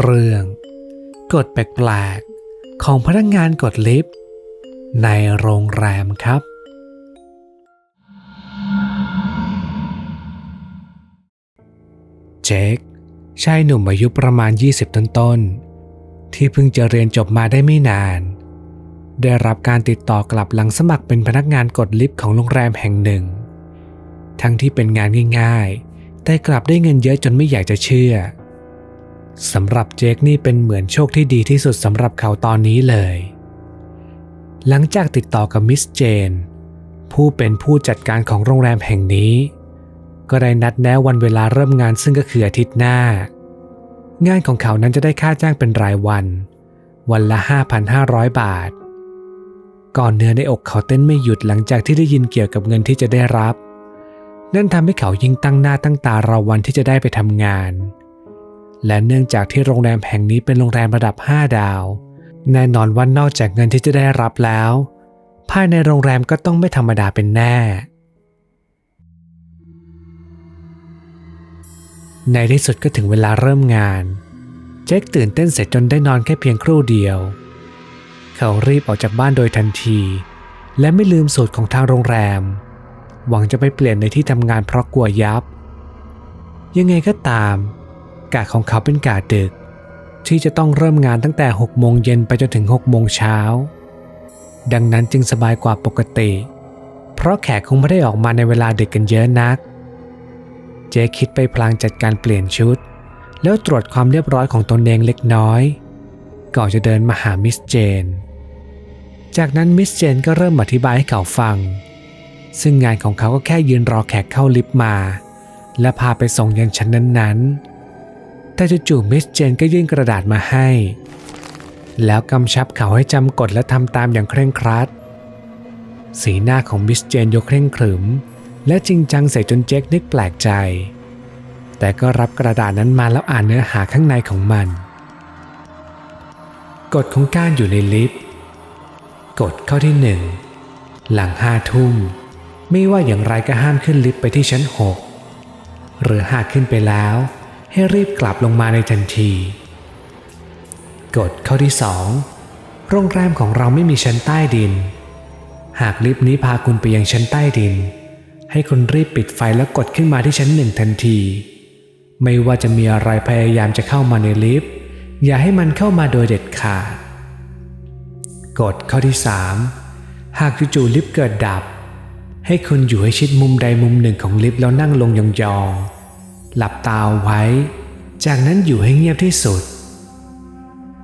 เรื่องกฎแปลกๆของพนักงานกดลิฟต์ในโรงแรมครับ เจคชายหนุ่มอายุประมาณ 20 ต้นๆ ที่เพิ่งจะเรียนจบมาได้ไม่นาน ได้รับการติดต่อกลับหลังสมัครเป็นพนักงานกดลิฟต์ของโรงแรมแห่งหนึ่ง ทั้งที่เป็นงานง่าย ๆ แต่กลับได้เงินเยอะจนไม่อยากจะเชื่อ สำหรับเจคนี่เป็นเหมือนโชคที่ดีที่สุดสำหรับเขาตอนนี้เลย หลังจากติดต่อกับมิสเจน ผู้เป็นผู้จัดการของโรงแรมแห่งนี้ ก็ได้นัดแนะวันเวลาเริ่มงานซึ่งก็คืออาทิตย์หน้า งานของเขานั้นจะได้ค่าจ้างเป็นรายวัน วันละ 5,500 บาท ก่อนเนื้อในอกเขาเต้นไม่หยุดหลังจากที่ได้ยินเกี่ยวกับเงินที่จะได้รับ นั่นทำให้เขายิ่งตั้งหน้าตั้งตารอวันที่จะได้ไปทำงาน และเนื่องจากที่โรงแรมแห่งนี้เป็นโรงแรมระดับ 5 ดาว แน่นอนว่านอกจากเงินที่จะได้รับแล้ว ภายในโรงแรมก็ต้องไม่ธรรมดาเป็นแน่ ในที่สุดก็ถึงเวลาเริ่มงาน เจคตื่นเต้นเสร็จจนได้นอนแค่เพียงครู่เดียว เขารีบออกจากบ้านโดยทันที และไม่ลืมสูตรของทางโรงแรม หวังจะไปเปลี่ยนในที่ทำงานเพราะกลัวยับ ยังไงก็ตาม กะของเขาเป็นกะดึก ที่จะต้องเริ่มงานตั้งแต่6โมงเย็นไปจนถึง6โมงเช้า ดังนั้นจึงสบายกว่าปกติ เพราะแขกคงไม่ได้ออกมาในเวลาดึกกันเยอะนัก เจคิดไปพลางจัดการเปลี่ยนชุด แล้วตรวจความเรียบร้อยของตนเองเล็กน้อย ก่อนจะเดินมาหามิสเจน จากนั้นมิสเจนก็เริ่มอธิบายให้เขาฟัง ซึ่งงานของเขาก็แค่ยืนรอแขกเข้าลิฟต์มาและพาไปส่งยังชั้นนั้นๆ แต่จู่ๆมิสเจนก็ยื่นกระดาษมาให้ แล้วกำชับเขาให้จำกฎและทำตามอย่างเคร่งครัด สีหน้าของมิสเจนยกเคร่งขรึม และจริงจังใส่จนเจคนึกแปลกใจ แต่ก็รับกระดาษนั้นมาแล้วอ่านเนื้อหาข้างในของมัน กฎของการอยู่ในลิฟต์กฎข้อที่หนึ่งหลังห้าทุ่ม ไม่ว่าอย่างไรก็ห้ามขึ้นลิฟต์ไปที่ชั้นหกหรือหากขึ้นไปแล้ว ให้รีบกลับลงมาในทันที กฎข้อที่สองโรงแรมของเราไม่มีชั้นใต้ดิน หากลิฟต์นี้พาคุณไปยังชั้นใต้ดิน ให้คุณรีบปิดไฟแล้วกดขึ้นมาที่ชั้นหนึ่งทันที ไม่ว่าจะมีอะไรพยายามจะเข้ามาในลิฟต์อย่าให้มันเข้ามาโดยเด็ดขาด กฎข้อที่สามหากจู่ๆลิฟต์เกิดดับ ให้คุณอยู่ให้ชิดมุมใดมุมหนึ่งของลิฟต์แล้วนั่งลงยองๆ หลับตาไว้ จากนั้นอยู่ให้เงียบที่สุด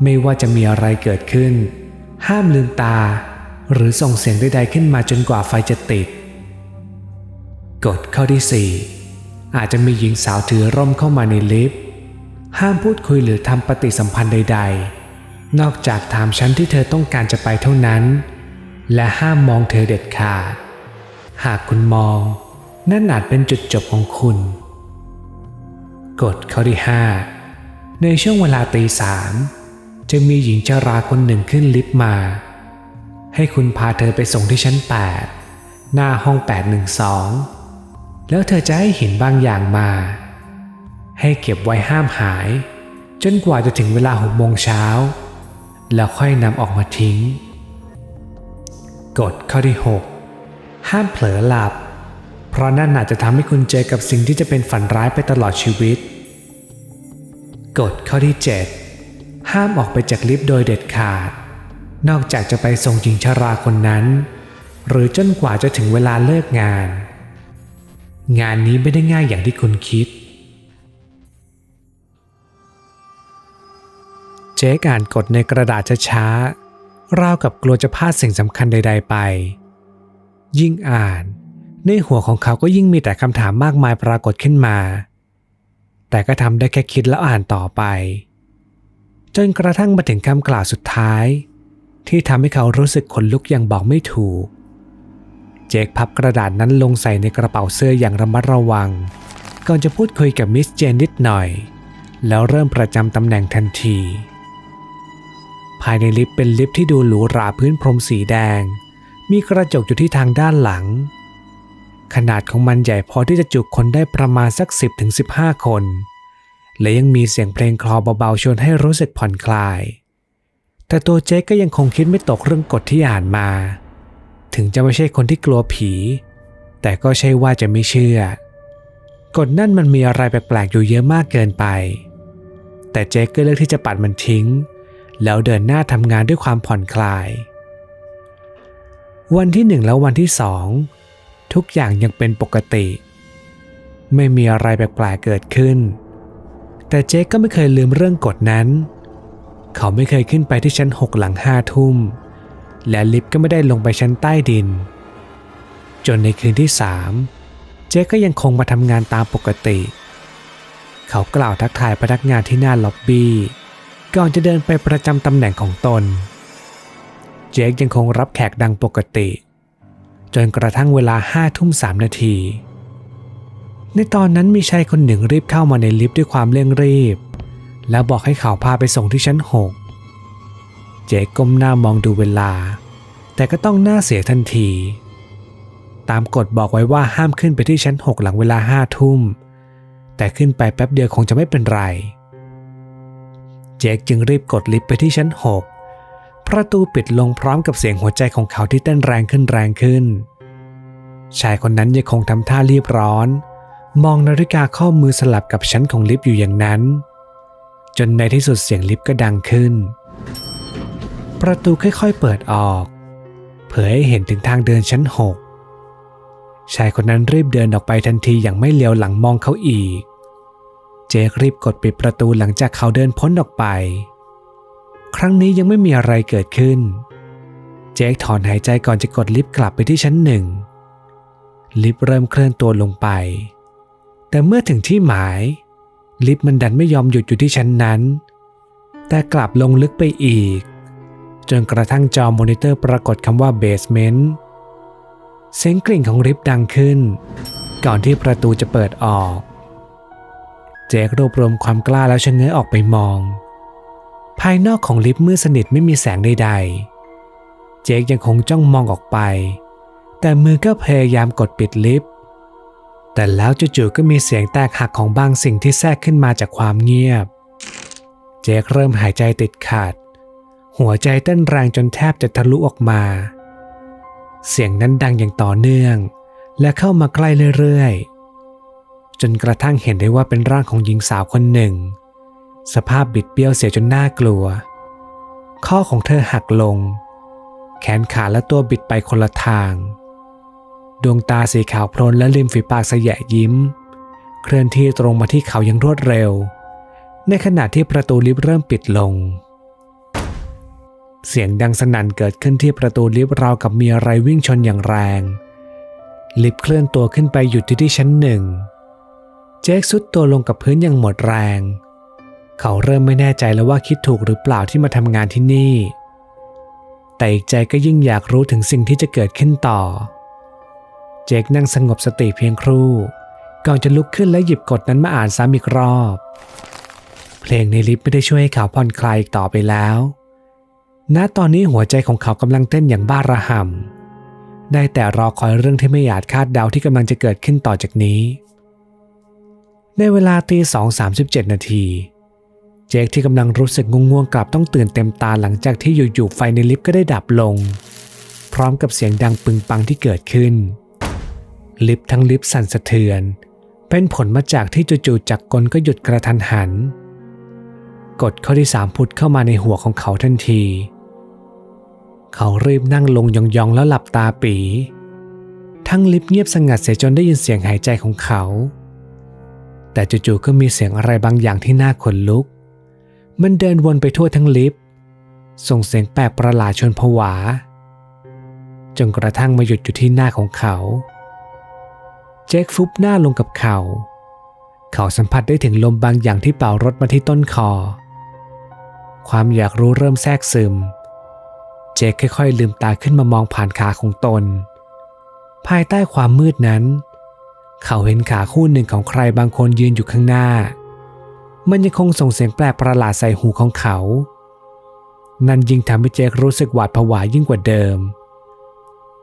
ไม่ว่าจะมีอะไรเกิดขึ้น ห้ามลืมตา หรือส่งเสียงใดๆขึ้นมาจนกว่าไฟจะติด กฎข้อที่ 4 อาจจะมีหญิงสาวถือร่มเข้ามาในลิฟต์ ห้ามพูดคุยหรือทำปฏิสัมพันธ์ใด ๆ นอกจากถามฉันที่เธอต้องการจะไปเท่านั้น และห้ามมองเธอเด็ดขาด หากคุณมองนั่นอาจเป็นจุดจบของคุณ กฎข้อที่ 5 ในช่วงเวลาตีสามจะมีหญิงชาราคนหนึ่งขึ้นลิฟต์มา ให้คุณพาเธอไปส่งที่ชั้น 8 หน้าห้อง 812 แล้วเธอจะให้ห็นบางอย่างมา ให้เก็บไว้ห้ามหาย จนกว่าจะถึงเวลาหกโมงเช้า แล้วค่อยนำออกมาทิ้ง กฎข้อที่ 6 ห้ามเผลอหลับเราะนั่นอาจจะทำให้คุณเจอกับสิ่งที่จะเป็นฝันร้ายไปตลอดชีวิต กฎข้อที่ 7 ห้ามออกไปจากลิฟต์โดยเด็ดขาด นอกจากจะไปส่งหญิงชาราคนนั้น หรือจนกว่าจะถึงเวลาเลิกงาน งานนี้ไม่ได้ง่ายอย่างที่คุณคิด เจ๊อ่านกฎในกระดาษช้าๆราวกับกลัวจะพลาดสิ่งสำคัญใด ๆ ไป ยิ่งอ่าน ในหัวของเขาก็ยิ่งมีแต่คำถามมากมายปรากฏขึ้นมา แต่ก็ทำได้แค่คิดแล้วอ่านต่อไป จนกระทั่งมาถึงคำกล่าวสุดท้าย ที่ทำให้เขารู้สึกขนลุกอย่างบอกไม่ถูก เจคพับกระดาษนั้นลงใส่ในกระเป๋าเสื้ออย่างระมัดระวัง ก่อนจะพูดคุยกับมิสเจนนิดหน่อย แล้วเริ่มประจำตำแหน่งทันที ภายในลิฟต์เป็นลิฟต์ที่ดูหรูหราพื้นพรมสีแดง มีกระจกอยู่ที่ทางด้านหลัง ขนาดของมันใหญ่พอที่จะจุคนได้ประมาณสัก 10-15 คน และยังมีเสียงเพลงคลอเบาๆชวนให้รู้สึกผ่อนคลาย แต่ตัวเจ๊ก็ยังคงคิดไม่ตกเรื่องกฎที่อ่านมา ถึงจะไม่ใช่คนที่กลัวผี แต่ก็ใช่ว่าจะไม่เชื่อกฎนั่นมันมีอะไรแปลกๆอยู่เยอะมากเกินไป แต่เจ๊ก็เลือกที่จะปัดมันทิ้ง แล้วเดินหน้าทำงานด้วยความผ่อนคลาย วันที่หนึ่งแล้ววันที่สอง ทุกอย่างยังเป็นปกติ ไม่มีอะไรแปลกๆเกิดขึ้น แต่เจ๊ก็ไม่เคยลืมเรื่องกฎนั้น เขาไม่เคยขึ้นไปที่ชั้นหกหลังห้าทุ่ม และลิฟต์ก็ไม่ได้ลงไปชั้นใต้ดิน จนในคืนที่สามเจ๊ก็ยังคงมาทำงานตามปกติ เขากล่าวทักทายพนักงานที่หน้าล็อบบี้ก่อนจะเดินไปประจำตำแหน่งของตน เจ๊กยังคงรับแขกดังปกติ จนกระทั่งเวลาห้าทุ่มสามนาที ในตอนนั้นมีชายคนหนึ่งรีบเข้ามาในลิฟต์ด้วยความเร่งรีบ แล้วบอกให้เขาพาไปส่งที่ชั้นหกเจ๊ก้มหน้ามองดูเวลา แต่ก็ต้องหน้าเสียทันที ตามกฎบอกไว้ว่าห้ามขึ้นไปที่ชั้นหกหลังเวลาห้าทุ่ม แต่ขึ้นไปแป๊บเดียวคงจะไม่เป็นไร เจคจึงรีบกดลิฟต์ไปที่ชั้นหก ประตูปิดลงพร้อมกับเสียงหัวใจของเขาที่เต้นแรงขึ้นแรงขึ้น ชายคนนั้นยังคงทำท่ารีบร้อน มองนาฬิกาข้อมือสลับกับชั้นของลิฟต์อยู่อย่างนั้น จนในที่สุดเสียงลิฟต์ก็ดังขึ้น ประตูค่อยๆเปิดออก เผยให้เห็นถึงทางเดินชั้นหกชายคนนั้นรีบเดินออกไปทันทีอย่างไม่เลียวหลังมองเขาอีก เจครีบกดปิดประตูหลังจากเขาเดินพ้นออกไป ครั้งนี้ยังไม่มีอะไรเกิดขึ้น เจคถอนหายใจก่อนจะกดลิฟต์กลับไปที่ชั้นหนึ่ง ลิฟต์เริ่มเคลื่อนตัวลงไป แต่เมื่อถึงที่หมาย ลิฟต์มันดันไม่ยอมหยุดอยู่ที่ชั้นนั้น แต่กลับลงลึกไปอีก จนกระทั่งจอมอนิเตอร์ปรากฏคำว่า basement เสียงกริ่งของลิฟต์ดังขึ้น ก่อนที่ประตูจะเปิดออก เจครวบรวมความกล้าแล้วชะเง้อออกไปมอง ภายนอกของลิฟต์มืดสนิทไม่มีแสงใดๆ เจคยังคงจ้องมองออกไป แต่มือก็พยายามกดปิดลิฟต์ แต่แล้วจู่ๆก็มีเสียงแตกหักของบางสิ่งที่แทรกขึ้นมาจากความเงียบ เจคเริ่มหายใจติดขัด หัวใจเต้นแรงจนแทบจะทะลุออกมา เสียงนั้นดังอย่างต่อเนื่อง และเข้ามาใกล้เรื่อยๆ จนกระทั่งเห็นได้ว่าเป็นร่างของหญิงสาวคนหนึ่ง สภาพบิดเบี้ยวเสียจนน่ากลัว ข้อของเธอหักลง แขนขาและตัวบิดไปคนละทาง ดวงตาสีขาวโพลนและริมฝีปากสยะยิ้ม เคลื่อนที่ตรงมาที่เขาอย่างรวดเร็ว ในขณะที่ประตูลิฟต์เริ่มปิดลง เสียงดังสนั่นเกิดขึ้นที่ประตูลิฟต์ราวกับมีอะไรวิ่งชนอย่างแรง ลิฟต์เคลื่อนตัวขึ้นไปหยุดที่ที่ชั้นหนึ่ง เจคสุดตัวลงกับพื้นอย่างหมดแรง เขาเริ่มไม่แน่ใจแล้วว่าคิดถูกหรือเปล่าที่มาทำงานที่นี่ แต่อีกใจก็ยิ่งอยากรู้ถึงสิ่งที่จะเกิดขึ้นต่อ เจคนั่งสงบสติเพียงครู่ ก่อนจะลุกขึ้นและหยิบกฎนั้นมาอ่านซ้ำอีกรอบ เพลงในลิฟต์ไม่ได้ช่วยให้เขาผ่อนคลายอีกต่อไปแล้ว ณ ตอนนี้หัวใจของเขากำลังเต้นอย่างบ้าระห่ำ ได้แต่รอคอยเรื่องที่ไม่อาจคาดเดาที่กำลังจะเกิดขึ้นต่อจากนี้ ในเวลาตีสองสามสิบเจ็ดนาที เจคที่กำลังรู้สึกง่วงๆกลับต้องตื่นเต็มตาหลังจากที่อยู่ๆไฟในลิฟต์ก็ได้ดับลง พร้อมกับเสียงดังปึงปังที่เกิดขึ้น ลิฟต์ทั้งลิฟต์สั่นสะเทือน เป็นผลมาจากที่จู่ๆจักรกลก็หยุดกระทันหัน กฎข้อที่สามผุดเข้ามาในหัวของเขาทันที เขารีบนั่งลงยองๆแล้วหลับตาปี ทั้งลิฟต์เงียบสงัดเสียจนได้ยินเสียงหายใจของเขา แต่จู่ๆก็มีเสียงอะไรบางอย่างที่น่าขนลุก มันเดินวนไปทั่วทั้งลิฟต์ส่งเสียงแปลกประหลาดชนผวา จนกระทั่งมาหยุดอยู่ที่หน้าของเขา เจคฟุบหน้าลงกับเขา เขาสัมผัสได้ถึงลมบางอย่างที่เป่ารถมาที่ต้นคอ ความอยากรู้เริ่มแทรกซึม เจคค่อยๆ ลืมตาขึ้นมามองผ่านขาของตน ภายใต้ความมืดนั้น เขาเห็นขาคู่หนึ่งของใครบางคนยืนอยู่ข้างหน้า มันยังคงส่งเสียงแปลกประหลาดใส่หูของเขา นั่นยิ่งทำให้เจครู้สึกหวาดผวายิ่งกว่าเดิม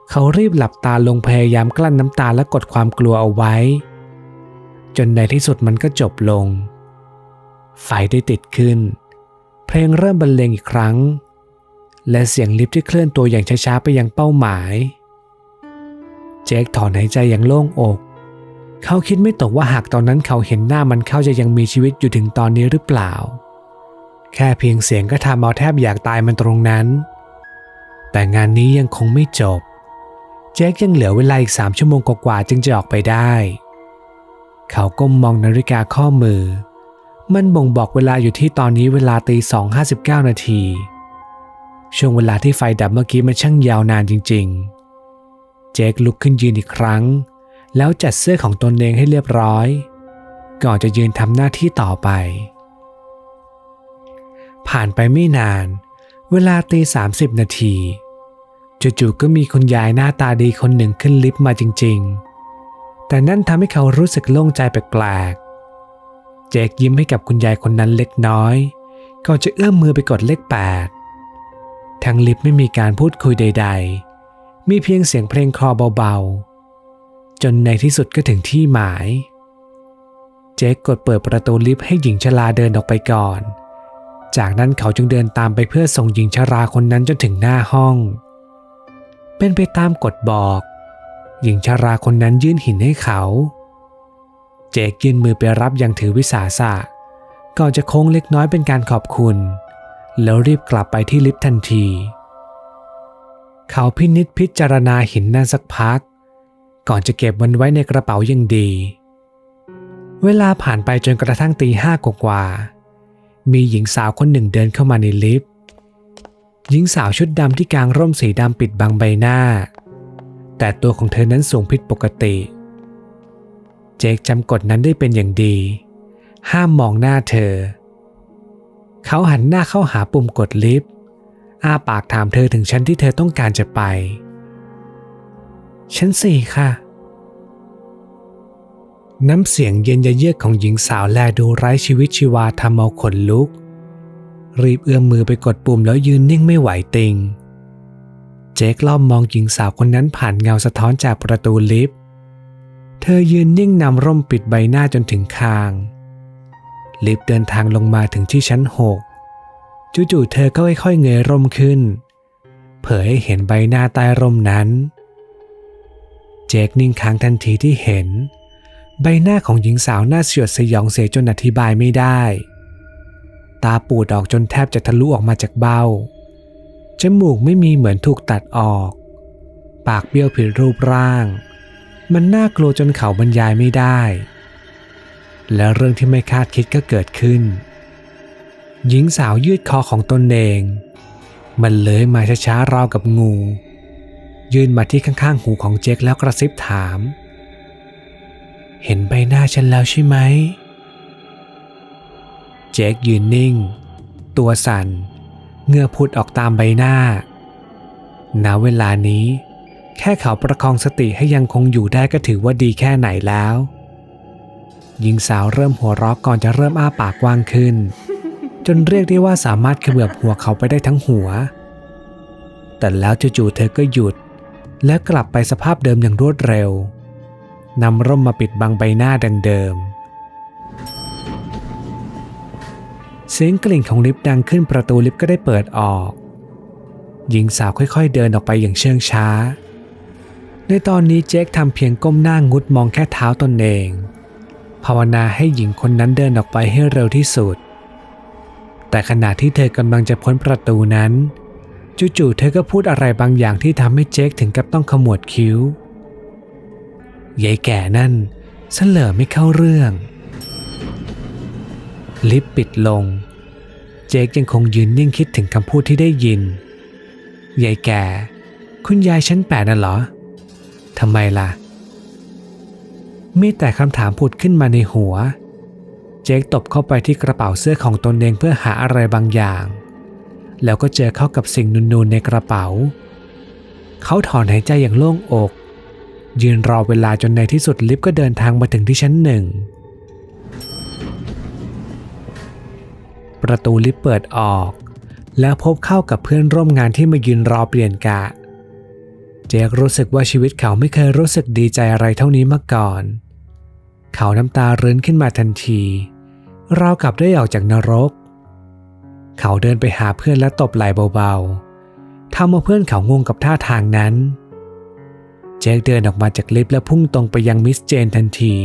เขารีบหลับตาลงพยายามกลั้นน้ำตาและกดความกลัวเอาไว้ จนในที่สุดมันก็จบลง ไฟได้ติดขึ้น เพลงเริ่มบรรเลงอีกครั้ง และเสียงลิฟต์ที่เคลื่อนตัวอย่างช้าๆไปยังเป้าหมาย เจคถอนหายใจอย่างโล่งอก เขาคิดไม่ตกว่าหากตอนนั้นเขาเห็นหน้ามันเขาจะยังมีชีวิตอยู่ถึงตอนนี้หรือเปล่า แค่เพียงเสียงก็ทำเอาแทบอยากตายมันตรงนั้น แต่งานนี้ยังคงไม่จบเจคยังเหลือเวลาอีกสามชั่วโมงกว่าๆจึงจะออกไปได้ เขาก้มมองนาฬิกาข้อมือ มันบ่งบอกเวลาอยู่ที่ตอนนี้เวลาตีสองห้าสิบเก้านาทีช่วงเวลาที่ไฟดับเมื่อกี้มันช่างยาวนานจริง ๆ เจคลุกขึ้นยืนอีกครั้ง แล้วจัดเสื้อของตนเองให้เรียบร้อย ก่อนจะยืนทำหน้าที่ต่อไป ผ่านไปไม่นาน เวลาตีสามสิบนาทีจู่ๆก็มีคุณยายหน้าตาดีคนหนึ่งขึ้นลิฟต์มาจริง ๆ แต่นั่นทำให้เขารู้สึกโล่งใจแปลกๆ เจคยิ้มให้กับคุณยายคนนั้นเล็กน้อย ก่อนจะเอื้อมมือไปกดเลขแปดทางลิฟต์ไม่มีการพูดคุยใด ๆ มีเพียงเสียงเพลงคลอเบาๆ จนในที่สุดก็ถึงที่หมาย เจคกดเปิดประตูลิฟต์ให้หญิงชราเดินออกไปก่อน จากนั้นเขาจึงเดินตามไปเพื่อส่งหญิงชราคนนั้นจนถึงหน้าห้อง เป็นไปตามกฎบอก หญิงชราคนนั้นยื่นหินให้เขา เจคยื่นมือไปรับอย่างถือวิสาสะก่อนจะโค้งเล็กน้อยเป็นการขอบคุณ แล้วรีบกลับไปที่ลิฟต์ทันที เขาพินิจพิจารณาหินนั่นสักพัก ก่อนจะเก็บมันไว้ในกระเป๋าอย่างดี เวลาผ่านไปจนกระทั่งตีห้ากว่า มีหญิงสาวคนหนึ่งเดินเข้ามาในลิฟต์ หญิงสาวชุดดำที่กางร่มสีดำปิดบังใบหน้า แต่ตัวของเธอนั้นสูงผิดปกติ เจคจำกฎนั้นได้เป็นอย่างดี ห้ามมองหน้าเธอ เขาหันหน้าเข้าหาปุ่มกดลิฟต์ อ้าปากถามเธอถึงชั้นที่เธอต้องการจะไป ชั้นสี่ค่ะ น้ำเสียงเย็นยะเยือกของหญิงสาวแลดูไร้ชีวิตชีวาทำเอาขนลุก รีบเอื้อมมือไปกดปุ่มแล้วยืนนิ่งไม่ไหวติง เจคล่อมมองหญิงสาวคนนั้นผ่านเงาสะท้อนจากประตูลิฟต์ เธอยืนนิ่งนำร่มปิดใบหน้าจนถึงคาง ลิฟต์เดินทางลงมาถึงที่ชั้นหกจู่ๆเธอก็ค่อยๆเงยร่มขึ้น เผยให้เห็นใบหน้าใต้ร่มนั้น เจคนิ่งค้างทันทีที่เห็น ใบหน้าของหญิงสาวน่าเสียดสยองเสียจนอธิบายไม่ได้ ตาปูดออกจนแทบจะทะลุออกมาจากเบ้า จมูกไม่มีเหมือนถูกตัดออก ปากเบี้ยวผิดรูปร่าง มันน่ากลัวจนเขาบรรยายไม่ได้ แล้วเรื่องที่ไม่คาดคิดก็เกิดขึ้น หญิงสาวยืดคอของตนเอง มันเลื้อยมาช้าๆราวกับงู ยื่นมาที่ข้างๆ หูของเจคแล้วกระซิบถาม เห็นใบหน้าฉันแล้วใช่ไหม เจคยืนนิ่ง ตัวสั่นเงื่อพุดออกตามใบหน้า ณ เวลานี้ แค่เขาประคองสติให้ยังคงอยู่ได้ก็ถือว่าดีแค่ไหนแล้ว หญิงสาวเริ่มหัวเราะก่อนจะเริ่มอ้าปากกว้างขึ้น จนเรียกได้ว่าสามารถเขมือบหัวเขาไปได้ทั้งหัว แต่แล้วจู่ๆเธอก็หยุด และกลับไปสภาพเดิมอย่างรวดเร็วนำร่มมาปิดบังใบหน้าดังเดิม เสียงกลิ่งของลิฟต์ดังขึ้นประตูลิฟต์ก็ได้เปิดออก หญิงสาวค่อยๆเดินออกไปอย่างเชื่องช้า ในตอนนี้เจคทำเพียงก้มหน้างุดมองแค่เท้าตนเอง ภาวนาให้หญิงคนนั้นเดินออกไปให้เร็วที่สุด แต่ขณะที่เธอกำลังจะพ้นประตูนั้น จู่ๆเธอก็พูดอะไรบางอย่างที่ทำให้เจคถึงกับต้องขมวดคิ้วยายแก่นั่นเสลอไม่เข้าเรื่อง ลิฟต์ปิดลง เจคยังคงยืนนิ่งคิดถึงคำพูดที่ได้ยินยายแก่ คุณยายชั้นแปดน่ะเหรอทำไมล่ะ มีแต่คำถามผุดขึ้นมาในหัว เจคตบเข้าไปที่กระเป๋าเสื้อของตนเองเพื่อหาอะไรบางอย่าง แล้วก็เจอเข้ากับสิ่งนูนๆในกระเป๋า เขาถอนหายใจอย่างโล่งอก ยืนรอเวลาจนในที่สุดลิฟต์ก็เดินทางมาถึงที่ชั้นหนึ่ง ประตูลิฟต์เปิดออก แล้วพบเข้ากับเพื่อนร่วมงานที่มายืนรอเปลี่ยนกะ เจครู้สึกว่าชีวิตเขาไม่เคยรู้สึกดีใจอะไรเท่านี้มาก่อน เขาน้ำตาเรื้นขึ้นมาทันทีเรากลับได้ออกจากนรกเเขาเดินไปหาเพื่อนและตบไหล่เบาๆทำเอาเพื่อนเขางงกับท่าทางนั้น เจคเดินออกมาจากลิฟต์และพุ่งตรงไปยังมิสเจนทันที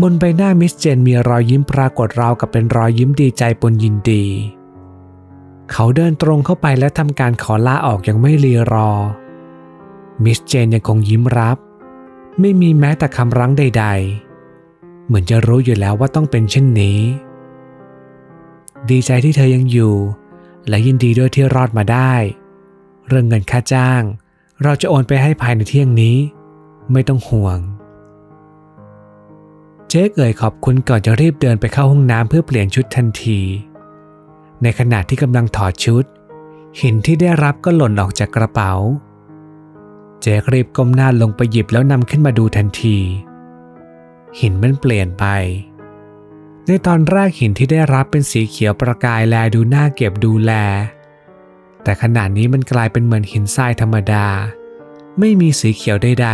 บนใบหน้ามิสเจนมีรอยยิ้มปรากฏราวกับเป็นรอยยิ้มดีใจปนยินดี เขาเดินตรงเข้าไปและทำการขอลาออกอย่างไม่รีรอ มิสเจนยังคงยิ้มรับ ไม่มีแม้แต่คำรั้งใด ๆ เหมือนจะรู้อยู่แล้วว่าต้องเป็นเช่นนี้ ดีใจที่เธอยังอยู่ และยินดีด้วยที่รอดมาได้ เรื่องเงินค่าจ้าง เราจะโอนไปให้ภายในเที่ยงนี้ ไม่ต้องห่วง เจ๊เอ่ยขอบคุณก่อนจะรีบเดินไปเข้าห้องน้ำเพื่อเปลี่ยนชุดทันที ในขณะที่กำลังถอดชุด หินที่ได้รับก็หล่นออกจากกระเป๋า เจ๊รีบก้มหน้าลงไปหยิบแล้วนำขึ้นมาดูทันที หินมันเปลี่ยนไป ในตอนแรกหินที่ได้รับเป็นสีเขียวประกายแลดูน่าเก็บดูแล แต่ขณะนี้มันกลายเป็นเหมือนหินทรายธรรมดา ไม่มีสีเขียวใด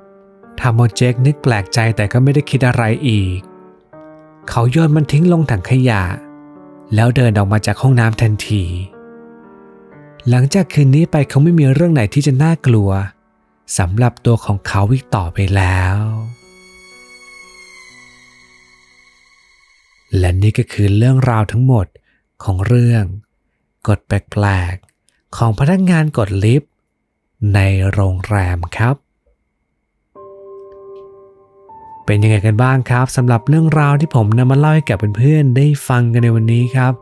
ๆทำเอาเจคนึกแปลกใจแต่ก็ไม่ได้คิดอะไรอีก เขาโยนมันทิ้งลงถังขยะ แล้วเดินออกมาจากห้องน้ำทันที หลังจากคืนนี้ไปเขาไม่มีเรื่องไหนที่จะน่ากลัวสำหรับตัวของเขาอีกต่อไปแล้ว และนี่ก็คือเรื่องราวทั้งหมดของเรื่อง กฎแปลกๆของพนักงานกดลิฟต์ในโรงแรมครับ เป็นยังไงกันบ้างครับสำหรับเรื่องราวที่ผมนำมาเล่าให้กับเพื่อนๆได้ฟังกันในวันนี้ครับ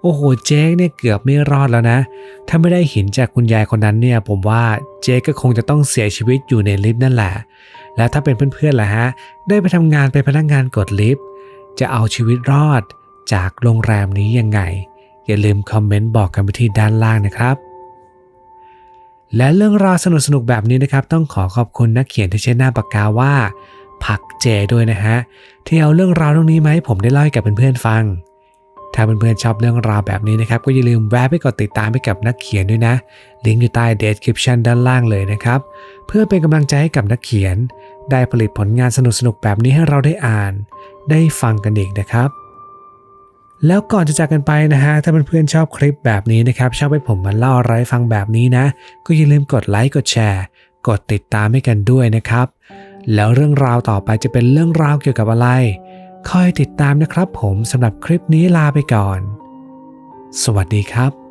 โอ้โหเจ๊กเนี่ยเกือบไม่รอดแล้วนะ ถ้าไม่ได้หินจากคุณยายคนนั้นเนี่ย ผมว่าเจ๊ก็คงจะต้องเสียชีวิตอยู่ในลิฟต์นั่นแหละ แล้วถ้าเป็นเพื่อนๆล่ะฮะ ได้ไปทำงานเป็นพนักงานกดลิฟต์ จะเอาชีวิตรอดจากโรงแรมนี้ยังไง อย่าลืมคอมเมนต์บอกกันไปที่ด้านล่างนะครับ และเรื่องราวสนุกๆแบบนี้นะครับ ต้องขอขอบคุณนักเขียนที่ใช้หน้าปากกาว่าผักเจด้วยนะฮะที่เอาเรื่องราวเรื่องนี้มาให้ผมได้เล่าให้กับเพื่อนๆฟัง ถ้าเพื่อนๆชอบเรื่องราวแบบนี้นะครับ ก็อย่าลืมแวะไปกดติดตามไปกับนักเขียนด้วยนะ ลิงก์อยู่ใต้ description ด้านล่างเลยนะครับ เพื่อเป็นกำลังใจให้กับนักเขียน ได้ผลิตผลงานสนุกๆแบบนี้ให้เราได้อ่าน ได้ฟังกันอีกนะครับ แล้วก่อนจะจากกันไปนะฮะ ถ้าเพื่อนๆชอบคลิปแบบนี้นะครับ ชอบให้ผมมาเล่าอะไรฟังแบบนี้นะ ก็อย่าลืมกดไลค์กดแชร์ กดติดตามให้กันด้วยนะครับ แล้วเรื่องราวต่อไปจะเป็นเรื่องราวเกี่ยวกับอะไร คอยติดตามนะครับผมสำหรับคลิปนี้ลาไปก่อน สวัสดีครับ